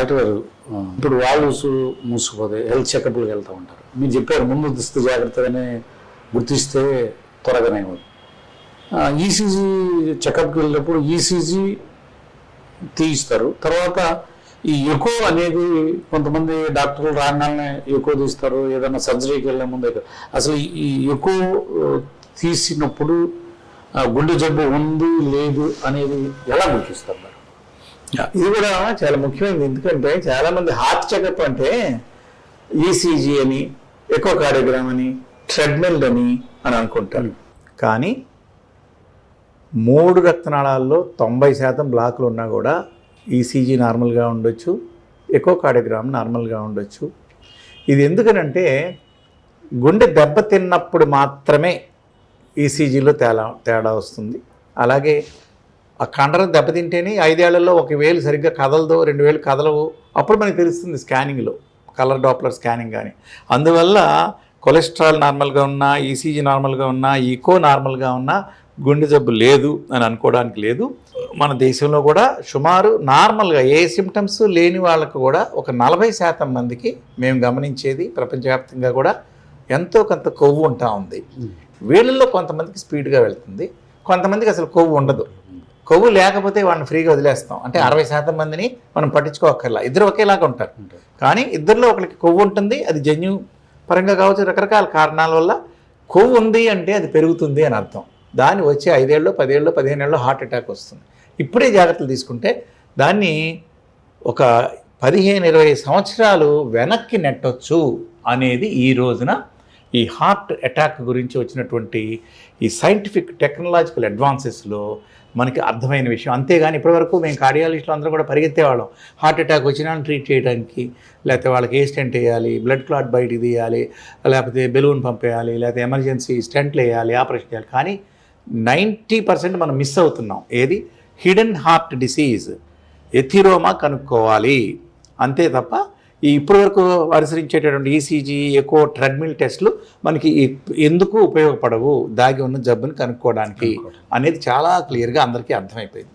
Doctor ఇప్పుడు వాళ్ళు మూసుకుపోతే health చెకప్లకు వెళ్తూ ఉంటారు. మీరు చెప్పారు ముందు దిస్తూ జాగ్రత్తగానే గుర్తిస్తే త్వరగానే అవుతుంది. ఈసీజీ చెకప్కి వెళ్ళినప్పుడు ఈసీజీ తీయిస్తారు. తర్వాత ఈ ఎకో అనేది కొంతమంది డాక్టర్లు రాగానే ఎకో తీస్తారు. ఏదైనా సర్జరీకి వెళ్ళే ముందు. అసలు ఈ ఎకో తీసినప్పుడు గుండె జబ్బు ఉంది లేదు అనేది ఎలా గుర్తిస్తారు? ఇది కూడా చాలా ముఖ్యమైనది. ఎందుకంటే చాలా మంది హార్ట్ చెకప్ అంటే ఈసీజీ అని ఎకో కార్డియోగ్రామ్ అని ట్రెడ్మిల్ అని అని అనుకుంటారు. కానీ మూడు రక్తనాళాల్లో తొంభై శాతం బ్లాక్లు ఉన్నా కూడా ఈసీజీ నార్మల్గా ఉండొచ్చు ఎకో కార్డియోగ్రామ్ నార్మల్గా ఉండొచ్చు. ఇది ఎందుకనంటే గుండె దెబ్బతిన్నప్పుడు మాత్రమే ఈసీజీలో తేడా తేడా వస్తుంది. అలాగే ఆ కండరం దెబ్బతింటేనే ఐదేళ్ళలో ఒక వేలు సరిగ్గా కదలదు రెండు వేలు కదలవు. అప్పుడు మనకి తెలుస్తుంది స్కానింగ్లో కలర్ డాప్లర్ స్కానింగ్ కానీ. అందువల్ల కొలెస్ట్రాల్ నార్మల్గా ఉన్నా ఈసీజీ నార్మల్గా ఉన్నా ఈకో నార్మల్గా ఉన్నా గుండె జబ్బు లేదు అని అనుకోవడానికి లేదు. మన దేశంలో కూడా సుమారు నార్మల్గా ఏ సిమ్టమ్స్ లేని వాళ్ళకు కూడా ఒక నలభై శాతం మందికి మేము గమనించేది ప్రపంచవ్యాప్తంగా కూడా ఎంతో కొంత కొవ్వు ఉంటా ఉంది. వీళ్ళల్లో కొంతమందికి స్పీడ్గా వెళ్తుంది. కొంతమందికి అసలు కొవ్వు ఉండదు. కొవ్వు లేకపోతే వాడిని ఫ్రీగా వదిలేస్తాం. అంటే అరవై శాతం మందిని మనం పట్టించుకోక్కర్లా. ఇద్దరు ఒకేలాగా ఉంటారు. కానీ ఇద్దరిలో ఒకరికి కొవ్వు ఉంటుంది. అది జన్యు పరంగా కావచ్చు రకరకాల కారణాల వల్ల కొవ్వు ఉంది అంటే అది పెరుగుతుంది అని అర్థం. దాన్ని వచ్చే ఐదేళ్ళు పదేళ్ళు పదిహేనేళ్ళు హార్ట్ అటాక్ వస్తుంది. ఇప్పుడే జాగ్రత్తలు తీసుకుంటే దాన్ని ఒక పదిహేను ఇరవై సంవత్సరాలు వెనక్కి నెట్టొచ్చు అనేది ఈ రోజున ఈ హార్ట్ అటాక్ గురించి వచ్చినటువంటి ఈ సైంటిఫిక్ టెక్నాలజికల్ అడ్వాన్సెస్లో మనకి అర్థమైన విషయం. అంతేగాని ఇప్పటివరకు మేము కార్డియాలజిస్టులు అందరూ కూడా పరిగెత్తేవాళ్ళం. హార్ట్ అటాక్ వచ్చినా ట్రీట్ చేయడానికి లేకపోతే వాళ్ళకి ఏ స్టెంట్ వేయాలి బ్లడ్ క్లాట్ బయటికి తీయాలి లేకపోతే బెలూన్ పంపేయాలి లేకపోతే ఎమర్జెన్సీ స్టెంట్లు వేయాలి ఆపరేషన్ చేయాలి. కానీ నైంటీ పర్సెంట్ మనం మిస్ అవుతున్నాం. ఏది? Hidden heart disease. ఎథిరోమా కనుక్కోవాలి. అంతే తప్ప ఈ ఇప్పటివరకు అనుసరించేటటువంటి ఈసీజీ ఎకో ట్రెడ్మిల్ టెస్ట్లు మనకి ఎందుకు ఉపయోగపడవు? దాగి ఉన్న జబ్బుని కనుక్కోవడానికి అనేది చాలా క్లియర్గా అందరికీ అర్థమైపోయింది.